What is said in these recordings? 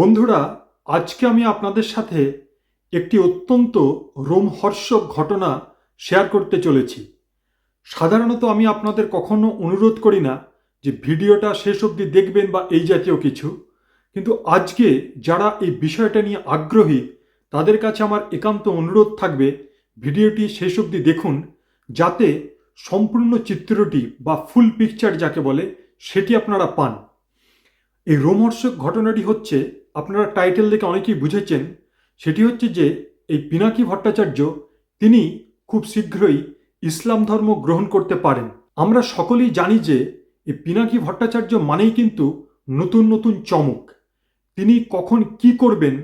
বন্ধুরা, আজকে আমি আপনাদের সাথে একটি অত্যন্ত রোমহর্ষক ঘটনা শেয়ার করতে চলেছি। সাধারণত আমি আপনাদের কখনো অনুরোধ করি না যে ভিডিওটা শেষ অবধি দেখবেন বা এই জাতীয় কিছু, কিন্তু আজকে যারা এই বিষয়টা নিয়ে আগ্রহী, তাদের কাছে আমার একান্ত অনুরোধ থাকবে ভিডিওটি শেষ অবধি দেখুন, যাতে সম্পূর্ণ চিত্রটি বা ফুল পিকচার যাকে বলে, সেটি আপনারা পান। এই রোমহর্ষক ঘটনাটি হচ্ছে আপনারা টাইটেল দেখে অনেকেই বুঝেছেন, সেটি হচ্ছে যে এই পিনাকি ভট্টাচার্য, তিনি খুব শীঘ্রই ইসলাম ধর্ম গ্রহণ করতে পারেন। আমরা সকলেই জানি যে এই পিনাকি ভট্টাচার্য মানেই কিন্তু নতুন নতুন চমক। তিনি কখন কি করবেন,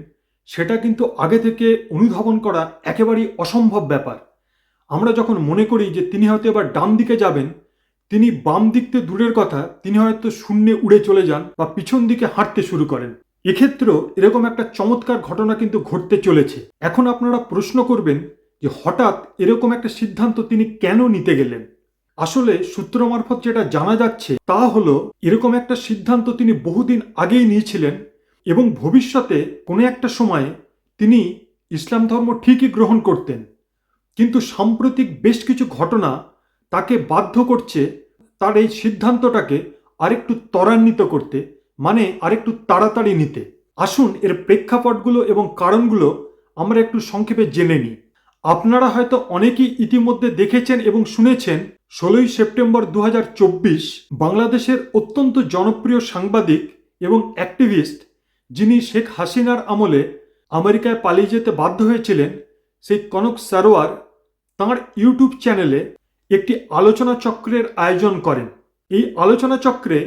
সেটা কিন্তু আগে থেকে অনুধাবন করা একেবারেই অসম্ভব ব্যাপার। আমরা যখন মনে করি যে তিনি হয়তো এবার ডান দিকে যাবেন, তিনি বাম দিকতে দূরের কথা, তিনি হয়তো শূন্যে উড়ে চলে যান বা পিছন দিকে হাঁটতে শুরু করেন। এক্ষেত্রেও এরকম একটা চমৎকার ঘটনা কিন্তু ঘটতে চলেছে। এখন আপনারা প্রশ্ন করবেন যে হঠাৎ এরকম একটা সিদ্ধান্ত তিনি কেন নিতে গেলেন? আসলে সূত্র মারফত যেটা জানা যাচ্ছে, তা হলো এরকম একটা সিদ্ধান্ত তিনি বহুদিন আগেই নিয়েছিলেন এবং ভবিষ্যতে কোনো একটা সময়ে তিনি ইসলাম ধর্ম ঠিকই গ্রহণ করতেন। কিন্তু সাম্প্রতিক বেশ কিছু ঘটনা তাকে বাধ্য করছে তার এই সিদ্ধান্তটাকে আরেকটু ত্বরান্বিত করতে। মানে আরেকটু তাড়াতাড়ি নিতে। আসুন, এর প্রেক্ষাপটগুলো এবং কারণগুলো আমরা একটু সংক্ষেপে জেনে নিই। আপনারা হয়তো অনেকেই ইতিমধ্যে দেখেছেন এবং শুনেছেন, ষোলোই সেপ্টেম্বর দু হাজার চব্বিশ বাংলাদেশের অত্যন্ত জনপ্রিয় সাংবাদিক এবং অ্যাক্টিভিস্ট যিনি শেখ হাসিনার আমলে আমেরিকায় পালিয়ে যেতে বাধ্য হয়েছিলেন, সেই কনক সারোয়ার তাঁর ইউটিউব চ্যানেলে একটি আলোচনা চক্রের আয়োজন করেন। এই আলোচনা চক্রে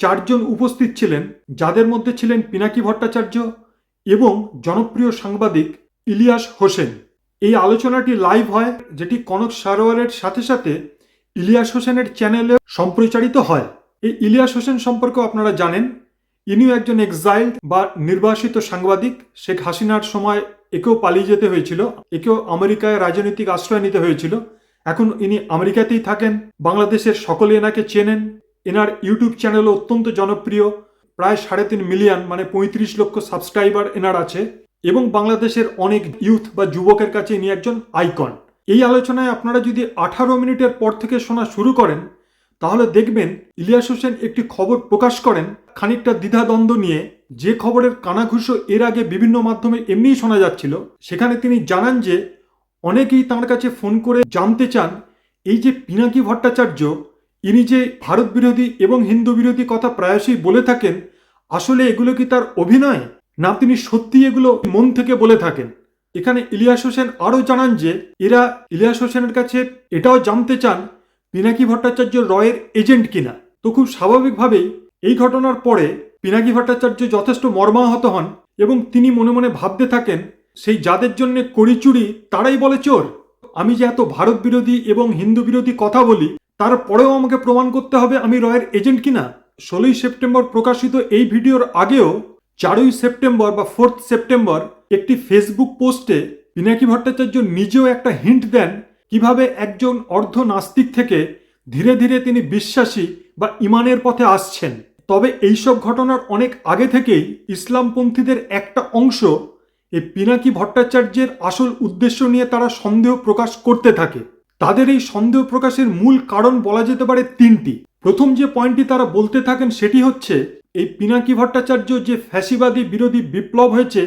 চারজন উপস্থিত ছিলেন, যাদের মধ্যে ছিলেন পিনাকি ভট্টাচার্য এবং জনপ্রিয় সাংবাদিক ইলিয়াস হোসেন। এই আলোচনাটি লাইভ হয়, যেটি কনক সারোয়ারের সাথে সাথে ইলিয়াস হোসেনের চ্যানেলে সম্প্রচারিত হয়। এই ইলিয়াস হোসেন সম্পর্কে আপনারা জানেন, ইনিও একজন এক্সাইল্ড বা নির্বাসিত সাংবাদিক। শেখ হাসিনার সময় একেও পালিয়ে যেতে হয়েছিল, একেও আমেরিকায় রাজনৈতিক আশ্রয় নিতে হয়েছিল। এখন ইনি আমেরিকাতেই থাকেন, বাংলাদেশের সকলে এনাকে চেনেন। এনার ইউটিউব চ্যানেল অত্যন্ত জনপ্রিয়, প্রায় সাড়ে তিন মিলিয়ন মানে পঁয়ত্রিশ লক্ষ সাবস্ক্রাইবার এনার আছে এবং বাংলাদেশের অনেক ইউথ বা যুবকের কাছে ইনি একজন আইকন। এই আলোচনায় আপনারা যদি আঠারো মিনিটের পর থেকে শোনা শুরু করেন, তাহলে দেখবেন ইলিয়াস হোসেন একটি খবর প্রকাশ করেন খানিকটা দ্বিধাদ্বন্দ্ব নিয়ে। যে খবরের কানাঘুষো এর আগে বিভিন্ন মাধ্যমে এমনিই শোনা যাচ্ছিল, সেখানে তিনি জানান যে অনেকেই তাঁর কাছে ফোন করে জানতে চান, এই যে পিনাকি ভট্টাচার্য ইনি যে ভারত বিরোধী এবং হিন্দু বিরোধী কথা প্রায়শই বলে থাকেন, আসলে এগুলো কি তার অভিনয়? না তিনি সত্যি এগুলো মন থেকে বলে থাকেন? এখানে ইলিয়াস হোসেন আরও জানান যে, এরা ইলিয়াস হোসেনের কাছে এটাও জানতে চান, পিনাকি ভট্টাচার্য রয়ের এজেন্ট কিনা। তো খুব স্বাভাবিকভাবেই এই ঘটনার পরে পিনাকি ভট্টাচার্য যথেষ্ট মর্মাহত হন এবং তিনি মনে মনে ভাবতে থাকেন, সেই যাদের জন্য কড়িচুরি তারাই বলে চোর। আমি যে এত ভারত বিরোধী এবং হিন্দু বিরোধী কথা বলি তারপরেও আমাকে প্রমাণ করতে হবে আমি রয়ের এজেন্ট কিনা। ষোলোই সেপ্টেম্বর প্রকাশিত এই ভিডিওর আগেও চারই সেপ্টেম্বর বা ফোর্থ সেপ্টেম্বর একটি ফেসবুক পোস্টে পিনাকি ভট্টাচার্য নিজেও একটা হিন্ট দেন কীভাবে একজন অর্ধ নাস্তিক থেকে ধীরে ধীরে তিনি বিশ্বাসী বা ইমানের পথে আসছেন। তবে এইসব ঘটনার অনেক আগে থেকেই ইসলামপন্থীদের একটা অংশ এই পিনাকি ভট্টাচার্যের আসল উদ্দেশ্য নিয়ে তারা সন্দেহ প্রকাশ করতে থাকে। তাদের এই সন্দেহ প্রকাশের মূল কারণ বলা যেতে পারে তিনটি। প্রথম যে পয়েন্টটি তারা বলতে থাকেন সেটি হচ্ছে, এই পিনাকি ভট্টাচার্য যে ফ্যাসিবাদী বিরোধী বিপ্লব হয়েছে,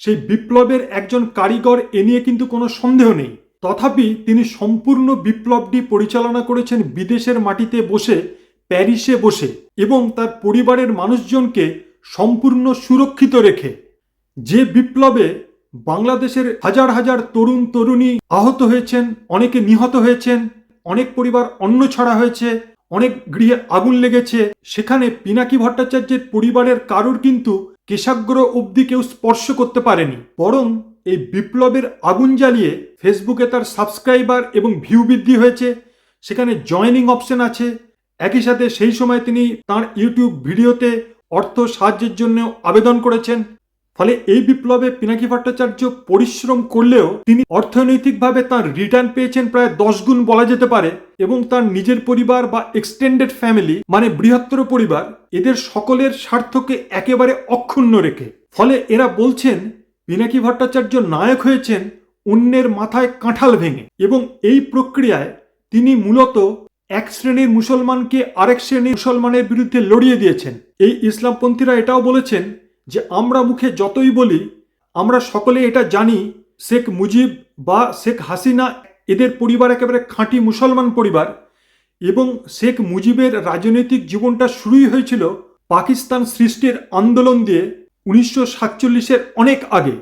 সেই বিপ্লবের একজন কারিগর এ নিয়ে কিন্তু কোনো সন্দেহ নেই। তথাপি তিনি সম্পূর্ণ বিপ্লবটি পরিচালনা করেছেন বিদেশের মাটিতে বসে, প্যারিসে বসে এবং তার পরিবারের মানুষজনকে সম্পূর্ণ সুরক্ষিত রেখে। যে বিপ্লবে বাংলাদেশের হাজার হাজার তরুণ, তরুণী আহত হয়েছেন, অনেকে নিহত হয়েছেন, অনেক পরিবার অন্ন ছড়া হয়েছে, অনেক গৃহে আগুন লেগেছে। সেখানে পিনাকি ভট্টাচার্যের পরিবারের কারুর কিন্তু কেশাগ্র অবধি কেউ স্পর্শ করতে পারেনি। বরং এই বিপ্লবের আগুন জ্বালিয়ে ফেসবুকে তার সাবস্ক্রাইবার এবং ভিউ বৃদ্ধি হয়েছে। সেখানে জয়নিং অপশন আছে। একই সাথে সেই সময় তিনি তার ইউটিউব ভিডিওতে অর্থ সাহায্যের জন্য আবেদন করেছেন। ফলে এই বিপ্লবে পিনাকি ভট্টাচার্য পরিশ্রম করলেও তিনি অর্থনৈতিকভাবে তার রিটার্ন পেয়েছেন প্রায় দশ গুণ বলা যেতে পারে এবং তার নিজের পরিবার বা এক্সটেন্ডেড ফ্যামিলি মানে বৃহত্তর পরিবার, এদের সকলের স্বার্থকে একেবারে অক্ষুণ্ণ রেখে। ফলে এরা বলছেন, পিনাকি ভট্টাচার্য নায়ক হয়েছেন, অন্যের মাথায় কাঁঠাল ভেঙে। এবং এই প্রক্রিয়ায় তিনি মূলত এক শ্রেণির মুসলমানকে আরেক শ্রেণির মুসলমানের বিরুদ্ধে লড়িয়ে দিয়েছেন। এই ইসলামপন্থীরা এটাও বলেছেন যে আমরা মুখে যতই বলি, আমরা সকলে এটা জানি, শেখ মুজিব বা শেখ হাসিনা এদের পরিবার একেবারে খাঁটি মুসলমান পরিবার এবং শেখ মুজিবের রাজনৈতিক জীবনটা শুরুই হয়েছিল পাকিস্তান সৃষ্টির আন্দোলন দিয়ে উনিশশো সাতচল্লিশের অনেক আগে।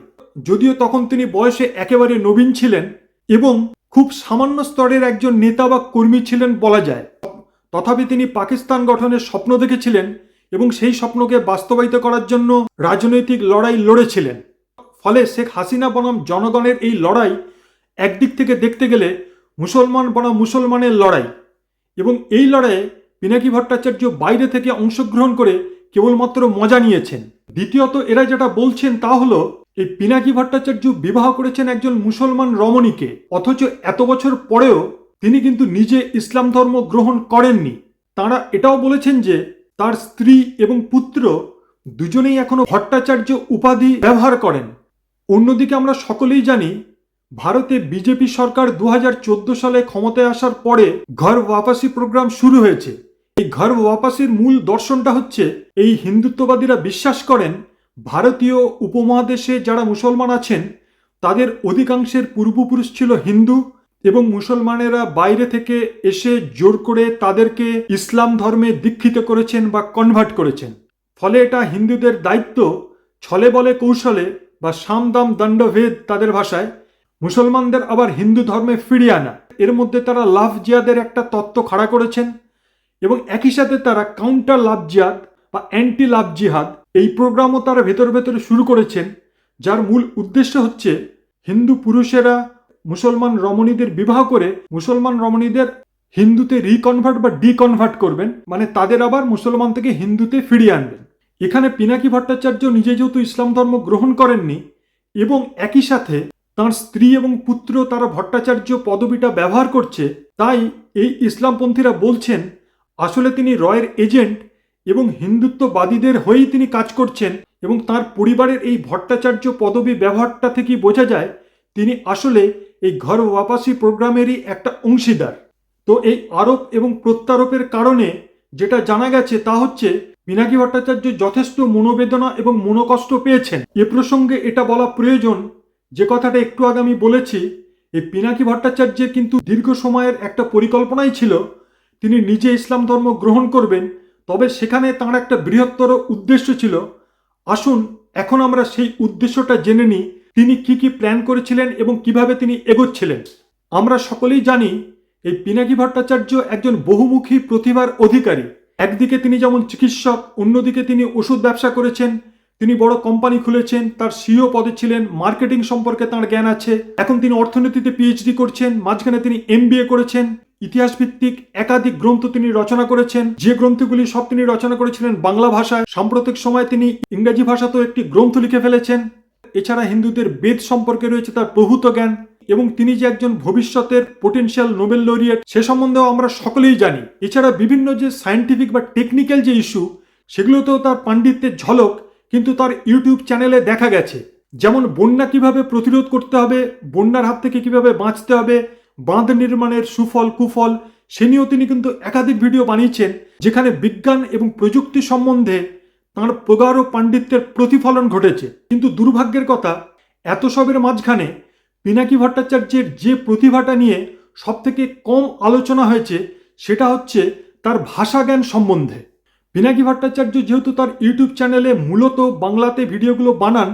যদিও তখন তিনি বয়সে একেবারে নবীন ছিলেন এবং খুব সামান্য স্তরের একজন নেতা বা কর্মী ছিলেন বলা যায়। তথাপি তিনি পাকিস্তান গঠনের স্বপ্ন দেখেছিলেন এবং সেই স্বপ্নকে বাস্তবায়িত করার জন্য রাজনৈতিক লড়াই লড়েছিলেন। ফলে শেখ হাসিনা বনাম জনগণের এই লড়াই একদিক থেকে দেখতে গেলে মুসলমান বনাম মুসলমানের লড়াই এবং এই লড়াইয়ে পিনাকি ভট্টাচার্য বাইরে থেকে অংশগ্রহণ করে কেবলমাত্র মজা নিয়েছেন। দ্বিতীয়ত এরা যেটা বলছেন তা হলো, এই পিনাকি ভট্টাচার্য বিবাহ করেছেন একজন মুসলমান রমণীকে, অথচ এত বছর পরেও তিনি কিন্তু নিজে ইসলাম ধর্ম গ্রহণ করেননি। তারা এটাও বলেছেন যে তার স্ত্রী এবং পুত্র দুজনেই এখনও ভট্টাচার্য উপাধি ব্যবহার করেন। অন্যদিকে আমরা সকলেই জানি, ভারতে বিজেপি সরকার দু হাজার চোদ্দ সালে ক্ষমতায় আসার পরে ঘর ওয়াপাসি প্রোগ্রাম শুরু হয়েছে। এই ঘর ওয়াপাসির মূল দর্শনটা হচ্ছে, এই হিন্দুত্ববাদীরা বিশ্বাস করেন, ভারতীয় উপমহাদেশে যারা মুসলমান আছেন, তাদের অধিকাংশের পূর্বপুরুষ ছিল হিন্দু এবং মুসলমানেরা বাইরে থেকে এসে জোর করে তাদেরকে ইসলাম ধর্মে দীক্ষিত করেছেন বা কনভার্ট করেছেন। ফলে এটা হিন্দুদের দায়িত্ব, ছলে বলে কৌশলে বা সামদাম দণ্ডভেদ তাদের ভাষায়। মুসলমানদের আবার হিন্দু ধর্মে ফিরিয়ে আনা। এর মধ্যে তারা লাভ জিয়াদের একটা তত্ত্ব খাড়া করেছেন এবং একই সাথে তারা কাউন্টার লাভ জিহাদ বা অ্যান্টি লাভ জিহাদ এই প্রোগ্রামও তারা ভেতর ভেতরে শুরু করেছেন, যার মূল উদ্দেশ্য হচ্ছে হিন্দু পুরুষেরা মুসলমান রমণীদের বিবাহ করে মুসলমান রমণীদের হিন্দুতে রিকনভার্ট বা ডিকনভার্ট করবেন মানে তাদের আবার মুসলমান থেকে হিন্দুতে ফিরিয়ে আনবেন। এখানে পিনাকি ভট্টাচার্য নিজে যেহেতু ইসলাম ধর্ম গ্রহণ করেননি, এবং একই সাথে তার স্ত্রী এবং পুত্র তারা ভট্টাচার্য পদবিটা ব্যবহার করছে, তাই এই ইসলামপন্থীরা বলছেন, আসলে তিনি রয়ের এজেন্ট এবং হিন্দুত্ববাদীদের হয়েই তিনি কাজ করছেন, এবং তার পরিবারের এই ভট্টাচার্য পদবী ব্যবহারটা থেকেই বোঝা যায়, তিনি আসলে এই ঘর ওয়াপাসি প্রোগ্রামেরই একটা অংশীদার। তো এই আরোপ এবং প্রত্যারোপের কারণে যেটা জানা গেছে তা হচ্ছে পিনাকি ভট্টাচার্য যথেষ্ট মনোবেদনা এবং মনোকষ্ট পেয়েছেন। এ প্রসঙ্গে এটা বলা প্রয়োজন, যে কথাটা একটু আগে আমি বলেছি, এই পিনাকি ভট্টাচার্যের কিন্তু দীর্ঘ সময়ের একটা পরিকল্পনাই ছিল, তিনি নিজে ইসলাম ধর্ম গ্রহণ করবেন, তবে সেখানে তাঁর একটা বৃহত্তর উদ্দেশ্য ছিল। আসুন, এখন আমরা সেই উদ্দেশ্যটা জেনে নিই তিনি কি কি প্ল্যান করেছিলেন এবং কীভাবে তিনি এগোচ্ছিলেন? আমরা সকলেই জানি, এই পিনাকি ভট্টাচার্য একজন বহুমুখী প্রতিভার অধিকারী। একদিকে তিনি যেমন চিকিৎসক, অন্যদিকে তিনি ওষুধ ব্যবসা করেছেন, তিনি বড় কোম্পানি খুলেছেন, তার সিও পদে ছিলেন মার্কেটিং সম্পর্কে তার জ্ঞান আছে। এখন তিনি অর্থনীতিতে পিএইচডি করছেন, মাঝখানে তিনি এমবিএ করেছেন। ইতিহাস ভিত্তিক একাধিক গ্রন্থ তিনি রচনা করেছেন। যে গ্রন্থগুলি সব তিনি রচনা করেছিলেন বাংলা ভাষায়, সাম্প্রতিক সময়ে তিনি ইংরেজি ভাষাতেও একটি গ্রন্থ লিখে ফেলেছেন। এছাড়া হিন্দুদের বেদ সম্পর্কে রয়েছে তার প্রভূত জ্ঞান, এবং তিনি যে একজন ভবিষ্যতের পোটেনশিয়াল নোবেল লরিয়েট সে সম্বন্ধেও আমরা সকলেই জানি। এছাড়া বিভিন্ন যে সায়েন্টিফিক বা টেকনিক্যাল যে ইস্যু সেগুলোতেও তার পাণ্ডিত্যের ঝলক কিন্তু তার ইউটিউব চ্যানেলে দেখা গেছে। যেমন বন্যা কীভাবে প্রতিরোধ করতে হবে, বন্যার হাত থেকে কীভাবে বাঁচতে হবে, বাঁধ নির্মাণের সুফল, কুফল, সে নিয়েও তিনি কিন্তু একাধিক ভিডিও বানিয়েছেন, যেখানে বিজ্ঞান এবং প্রযুক্তি সম্বন্ধে তাঁর প্রগাঢ় পাণ্ডিত্যের প্রতিফলন ঘটেছে। কিন্তু দুর্ভাগ্যের কথা, এত সবের মাঝখানে পিনাকি ভট্টাচার্যের যে প্রতিভাটা নিয়ে সবথেকে কম আলোচনা হয়েছে, সেটা হচ্ছে তার ভাষা জ্ঞান সম্বন্ধে। পিনাকি ভট্টাচার্য যেহেতু তার ইউটিউব চ্যানেলে মূলত বাংলাতে ভিডিওগুলো বানান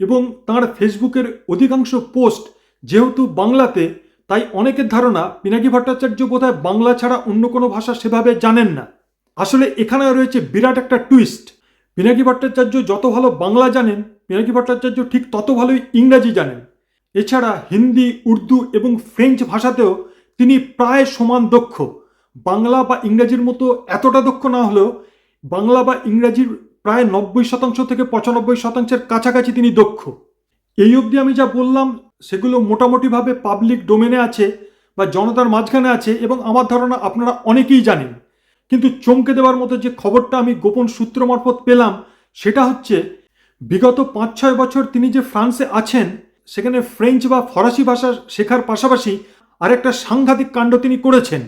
এবং তার ফেসবুকের অধিকাংশ পোস্ট যেহেতু বাংলাতে, তাই অনেকের ধারণা পিনাকি ভট্টাচার্য বোধহয় বাংলা ছাড়া অন্য কোনো ভাষা সেভাবে জানেন না। আসলে এখানে রয়েছে বিরাট একটা টুইস্ট। পিনাকি ভট্টাচার্য যত ভালো বাংলা জানেন, পিনাকি ভট্টাচার্য ঠিক তত ভালোই ইংরাজি জানেন। এছাড়া হিন্দি, উর্দু এবং ফ্রেঞ্চ ভাষাতেও তিনি প্রায় সমান দক্ষ। বাংলা বা ইংরাজির মতো এতটা দক্ষ না হলেও বাংলা বা ইংরাজির প্রায় নব্বই শতাংশ থেকে পঁচানব্বই শতাংশের কাছাকাছি তিনি দক্ষ। এই অবধি আমি যা বললাম, সেগুলো মোটামুটিভাবে পাবলিক ডোমেনে আছে বা জনতার মাঝখানে আছে এবং আমার ধারণা আপনারা অনেকেই জানেন। কিন্তু চমকে দেওয়ার মতো যে খবরটা আমি গোপন সূত্র মারফত পেলাম, সেটা হচ্ছে বিগত পাঁচ ছয় বছর তিনি যে ফ্রান্সে আছেন, সেখানে ফ্রেঞ্চ বা ফরাসি ভাষা শেখার পাশাপাশি আরেকটা সাংঘাতিক কাণ্ড তিনি করেছেন।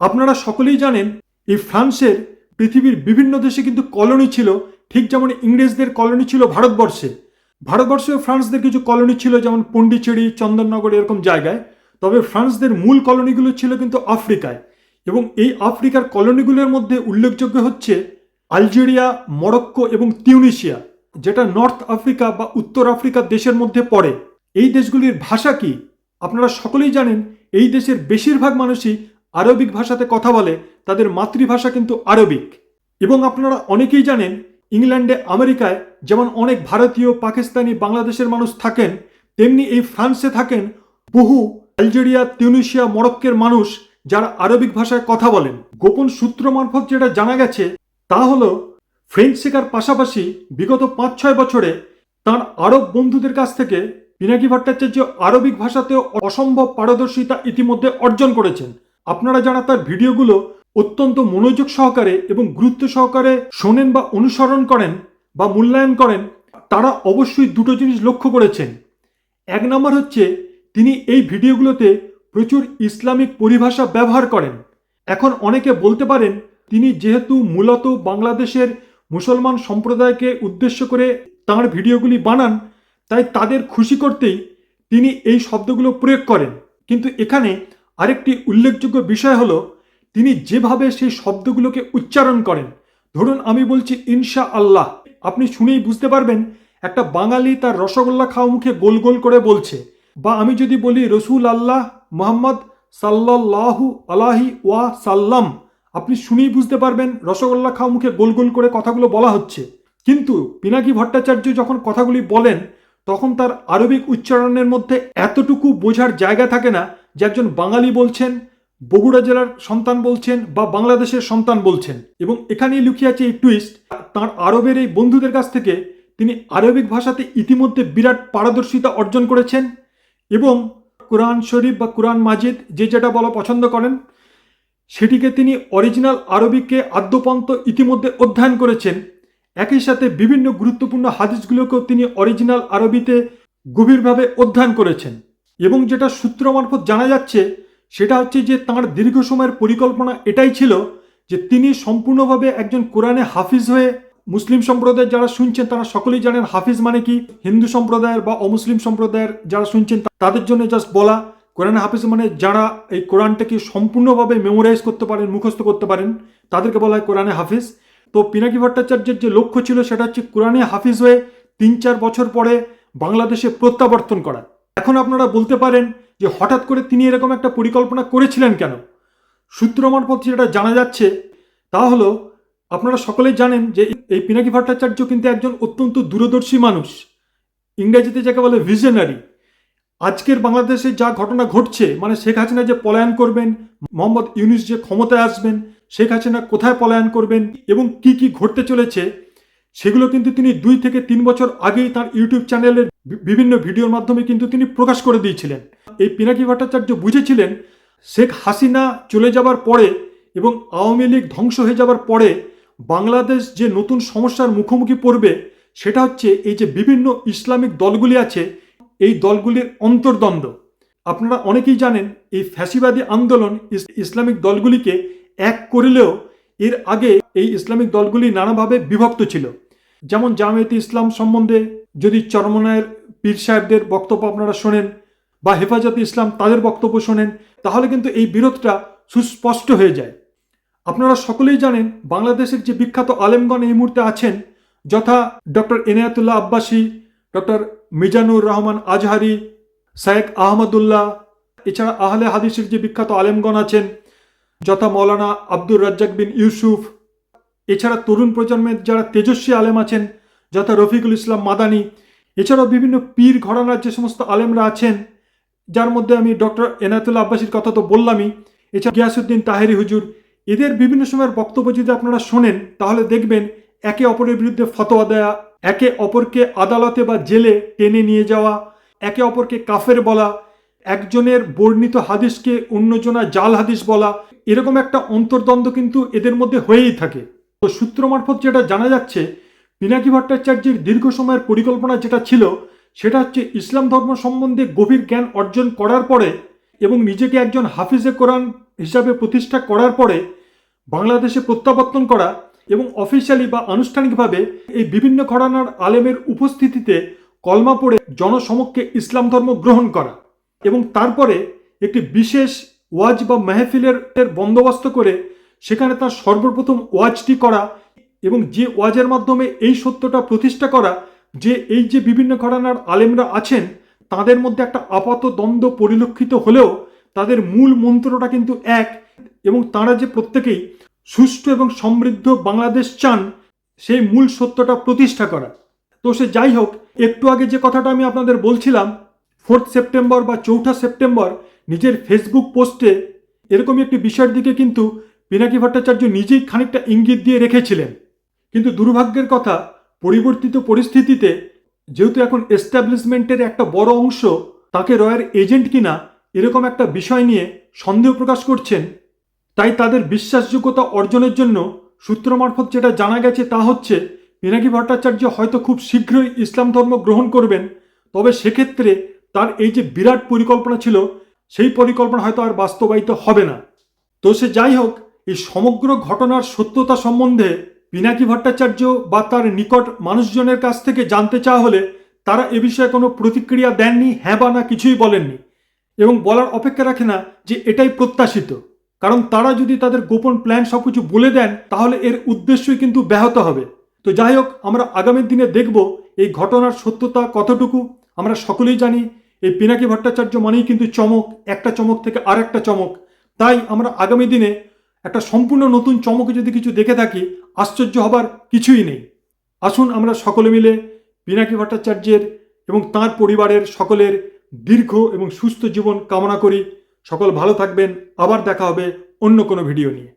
আপনারা সকলেই জানেন, এই ফ্রান্সের পৃথিবীর বিভিন্ন দেশে কিন্তু কলোনি ছিল, ঠিক যেমন ইংরেজদের কলোনি ছিল ভারতবর্ষে। ভারতবর্ষেও ফ্রান্সদের কিছু কলোনি ছিল, যেমন পন্ডিচেরি, চন্দননগর, এরকম জায়গায়। তবে ফ্রান্সদের মূল কলোনিগুলো ছিল কিন্তু আফ্রিকায়। এবং এই আফ্রিকার কলোনিগুলোর মধ্যে উল্লেখযোগ্য হচ্ছে আলজেরিয়া, মরক্কো এবং তিউনিশিয়া যেটা নর্থ আফ্রিকা বা উত্তর আফ্রিকা দেশের মধ্যে পড়ে। এই দেশগুলির ভাষা কি? আপনারা সকলেই জানেন, এই দেশের বেশিরভাগ মানুষই আরবিক ভাষাতে কথা বলে, তাদের মাতৃভাষা কিন্তু আরবিক। এবং আপনারা অনেকেই জানেন, ইংল্যান্ডে, আমেরিকায় যেমন অনেক ভারতীয়, পাকিস্তানি, বাংলাদেশের মানুষ থাকেন, তেমনি এই ফ্রান্সে থাকেন বহু আলজেরিয়া তিউনিশিয়া মরক্কের মানুষ যারা আরবিক ভাষায় কথা বলেন। গোপন সূত্র মারফত যেটা জানা গেছে, তা হলো, ফ্রেঞ্চ শেখার পাশাপাশি বিগত পাঁচ ছয় বছরে তার আরব বন্ধুদের কাছ থেকে পিনাকি ভট্টাচার্য আরবিক ভাষাতেও অসম্ভব পারদর্শিতা ইতিমধ্যে অর্জন করেছেন। আপনারা যারা তার ভিডিওগুলো অত্যন্ত মনোযোগ সহকারে এবং গুরুত্ব সহকারে শোনেন বা অনুসরণ করেন বা মূল্যায়ন করেন, তারা অবশ্যই দুটো জিনিস লক্ষ্য করেছেন। এক নম্বর হচ্ছে, তিনি এই ভিডিওগুলোতে প্রচুর ইসলামিক পরিভাষা ব্যবহার করেন। এখন অনেকে বলতে পারেন, তিনি যেহেতু মূলত বাংলাদেশের মুসলমান সম্প্রদায়কে উদ্দেশ্য করে তাঁর ভিডিওগুলি বানান, তাই তাদের খুশি করতেই তিনি এই শব্দগুলো প্রয়োগ করেন। কিন্তু এখানে আরেকটি উল্লেখযোগ্য বিষয় হলো, তিনি যেভাবে সেই শব্দগুলোকে উচ্চারণ করেন। ধরুন, আমি বলছি ইনশা আল্লাহ আপনি শুনেই বুঝতে পারবেন, একটা বাঙালি তার রসগোল্লা খাওয়া মুখে গোল গোল করে বলছে। বা আমি যদি বলি রসুল আল্লাহ মোহাম্মদ সাল্লাল্লাহু আলাহি ওয়া সাল্লাম। আপনি শুনেই বুঝতে পারবেন, রসগোল্লা খাওয়া মুখে গোল গোল করে কথাগুলো বলা হচ্ছে। কিন্তু পিনাকি ভট্টাচার্য যখন কথাগুলি বলেন, তখন তার আরবিক উচ্চারণের মধ্যে এতটুকু বোঝার জায়গা থাকে না যে একজন বাঙালি বলছেন, বগুড়া জেলার সন্তান বলছেন বা বাংলাদেশের সন্তান বলছেন। এবং এখানেই লুকিয়ে আছে এই টুইস্ট তার আরবের এই বন্ধুদের কাছ থেকে তিনি আরবিক ভাষাতে ইতিমধ্যে বিরাট পারদর্শিতা অর্জন করেছেন এবং কোরআন শরীফ বা কোরআন মাজিদ যে যেটা বলা পছন্দ করেন, সেটিকে তিনি অরিজিনাল আরবিকে আদ্যপন্ত ইতিমধ্যে অধ্যয়ন করেছেন। একই সাথে বিভিন্ন গুরুত্বপূর্ণ হাদিসগুলোকেও তিনি অরিজিনাল আরবিতে গভীরভাবে অধ্যয়ন করেছেন। এবং যেটা সূত্র মারফত জানা যাচ্ছে, সেটা হচ্ছে যে তাঁর দীর্ঘ সময়ের পরিকল্পনা এটাই ছিল যে তিনি সম্পূর্ণভাবে একজন কোরআনে হাফিজ হয়ে মুসলিম সম্প্রদায়ের যারা শুনছেন, তারা সকলেই জানেন হাফিজ মানে কি? হিন্দু সম্প্রদায়ের বা অমুসলিম সম্প্রদায়ের যারা শুনছেন তাদের জন্য জাস্ট বলা, কোরআনে হাফিজ মানে যারা এই কোরআনটাকে সম্পূর্ণভাবে মেমোরাইজ করতে পারেন, মুখস্থ করতে পারেন, তাদেরকে বলা হয় কোরআনে হাফিজ। তো পিনাকি ভট্টাচার্যের যে লক্ষ্য ছিল, সেটা হচ্ছে কোরআনে হাফিজ হয়ে তিন চার বছর পরে বাংলাদেশে প্রত্যাবর্তন করা। এখন আপনারা বলতে পারেন যে হঠাৎ করে তিনি এরকম একটা পরিকল্পনা করেছিলেন কেন? সূত্র মারফত যেটা জানা যাচ্ছে, তা হলো আপনারা সকলেই জানেন যে এই পিনাকি ভট্টাচার্য কিন্তু একজন অত্যন্ত দূরদর্শী মানুষ। ইংরেজিতে যাকে বলে ভিশনারি আজকের বাংলাদেশে যা ঘটনা ঘটছে মানে শেখ হাসিনা যে পলায়ন করবেন, মোহাম্মদ ইউনুস যে ক্ষমতায় আসবেন, শেখ হাসিনা কোথায় পলায়ন করবেন এবং কি কি ঘটতে চলেছে, সেগুলো কিন্তু তিনি দুই থেকে তিন বছর আগেই তার ইউটিউব চ্যানেলের বিভিন্ন ভিডিওর মাধ্যমে কিন্তু তিনি প্রকাশ করে দিয়েছিলেন। এই পিনাকি ভট্টাচার্য বুঝেছিলেন, শেখ হাসিনা চলে যাবার পরে এবং আওয়ামী লীগ ধ্বংস হয়ে যাবার পরে বাংলাদেশ যে নতুন সমস্যার মুখোমুখি পড়বে, সেটা হচ্ছে এই যে বিভিন্ন ইসলামিক দলগুলি আছে, এই দলগুলির অন্তর্দ্বন্দ্ব। আপনারা অনেকেই জানেন, এই ফ্যাসিবাদী আন্দোলন ইসলামিক দলগুলিকে এক করলেও এর আগে এই ইসলামিক দলগুলি নানাভাবে বিভক্ত ছিল। যেমন জামায়াতে ইসলাম সম্বন্ধে যদি চরমনায়ের পীর সাহেবদের বক্তব্য আপনারা শোনেন বা হেফাজতে ইসলাম তাদের বক্তব্য শোনেন, তাহলে কিন্তু এই বিরোধটা সুস্পষ্ট হয়ে যায়। আপনারা সকলেই জানেন বাংলাদেশের যে বিখ্যাত আলেমগণ এই মুহূর্তে আছেন, যথা ডক্টর এনায়াতুল্লাহ আব্বাসী, ডক্টর মিজানুর রহমান আজহারি শায়েক আহমদুল্লাহ, এছাড়া আহলে হাদিসের যে বিখ্যাত আলেমগণ আছেন, যথা মৌলানা আব্দুর রাজ্জাক বিন ইউসুফ, এছাড়া তরুণ প্রজন্মের যারা তেজস্বী আলেম আছেন, যথা রফিকুল ইসলাম মাদানি, এছাড়াও বিভিন্ন পীর ঘরানার যে সমস্ত আলেমরা আছেন, যার মধ্যে আমি ডক্টর এনায়তুল্লাহ আব্বাসীর কথা তো বললামই, এছাড়া গিয়াসুদ্দিন তাহেরি হুজুর এদের বিভিন্ন সময়ের বক্তব্য যদি আপনারা শোনেন, তাহলে দেখবেন একে অপরের বিরুদ্ধে ফতোয়া দেয়া, একে অপরকে আদালতে বা জেলে টেনে নিয়ে যাওয়া, একে অপরকে কাফের বলা, একজনের বর্ণিত হাদিসকে অন্যজনা জাল হাদিস বলা, এরকম একটা অন্তর্দ্বন্দ্ব কিন্তু এদের মধ্যে হয়েই থাকে। তো সূত্র মারফত যেটা জানা যাচ্ছে, পিনাকি ভট্টাচার্যের দীর্ঘ সময়ের পরিকল্পনা যেটা ছিল, সেটা হচ্ছে ইসলাম ধর্ম সম্বন্ধে গভীর জ্ঞান অর্জন করার পরে এবং নিজেকে একজন হাফিজে কোরআন হিসাবে প্রতিষ্ঠা করার পরে বাংলাদেশে প্রত্যাবর্তন করা এবং অফিসিয়ালি বা আনুষ্ঠানিকভাবে এই বিভিন্ন ঘরানার আলেমের উপস্থিতিতে কলমা পড়ে জনসমক্ষে ইসলাম ধর্ম গ্রহণ করা এবং তারপরে একটি বিশেষ ওয়াজ বা মেহফিলের বন্দোবস্ত করে সেখানে তার সর্বপ্রথম ওয়াজটি করা এবং যে ওয়াজের মাধ্যমে এই সত্যটা প্রতিষ্ঠা করা, যে এই যে বিভিন্ন ঘরানার আলেমরা আছেন, তাদের মধ্যে একটা আপাত দ্বন্দ্ব পরিলক্ষিত হলেও তাদের মূল মন্ত্রটা কিন্তু এক এবং তারা যে প্রত্যেকেই সুষ্ঠু এবং সমৃদ্ধ বাংলাদেশ চান, সেই মূল সত্যটা প্রতিষ্ঠা করা। তো সে যাই হোক, একটু আগে যে কথাটা আমি আপনাদের বলছিলাম, ফোর্থ সেপ্টেম্বর বা চৌঠা সেপ্টেম্বর নিজের ফেসবুক পোস্টে এরকমই একটি বিষয়ের দিকে কিন্তু পিনাকি ভট্টাচার্য নিজেই খানিকটা ইঙ্গিত দিয়ে রেখেছিলেন। কিন্তু দুর্ভাগ্যের কথা, পরিবর্তিত পরিস্থিতিতে যেহেতু এখন এস্টাবলিশমেন্টের একটা বড় অংশ তাকে রয়ের এজেন্ট কিনা এরকম একটা বিষয় নিয়ে সন্দেহ প্রকাশ করছেন। তাই তাদের বিশ্বাসযোগ্যতা অর্জনের জন্য সূত্র মারফত যেটা জানা গেছে তা হচ্ছে, পিনাকি ভট্টাচার্য হয়তো খুব শীঘ্রই ইসলাম ধর্ম গ্রহণ করবেন, তবে সেক্ষেত্রে তার এই যে বিরাট পরিকল্পনা ছিল, সেই পরিকল্পনা হয়তো আর বাস্তবায়িত হবে না। তো সে যাই হোক, এই সমগ্র ঘটনার সত্যতা সম্বন্ধে পিনাকি ভট্টাচার্য বা তার নিকট মানুষজনের কাছ থেকে জানতে চাওয়া হলে তারা এ বিষয়ে কোনো প্রতিক্রিয়া দেননি হ্যাঁ বা না কিছুই বলেননি। এবং বলার অপেক্ষা রাখে না যে এটাই প্রত্যাশিত। কারণ তারা যদি তাদের গোপন প্ল্যান সব কিছু বলে দেন, তাহলে এর উদ্দেশ্যই কিন্তু ব্যাহত হবে। তো যাই হোক, আমরা আগামী দিনে দেখব এই ঘটনার সত্যতা কতটুকু। আমরা সকলেই জানি, এই পিনাকি ভট্টাচার্য মানেই কিন্তু চমক, একটা চমক থেকে আর একটা চমক। তাই আমরা আগামী দিনে একটা সম্পূর্ণ নতুন চমকে যদি কিছু দেখে থাকি, আশ্চর্য হবার কিছুই নেই। আসুন আমরা সকলে মিলে পিনাকি ভট্টাচার্যের এবং তার পরিবারের সকলের দীর্ঘ এবং সুস্থ জীবন কামনা করি। সকল ভালো থাকবেন। আবার দেখা হবে অন্য কোনো ভিডিও নিয়ে।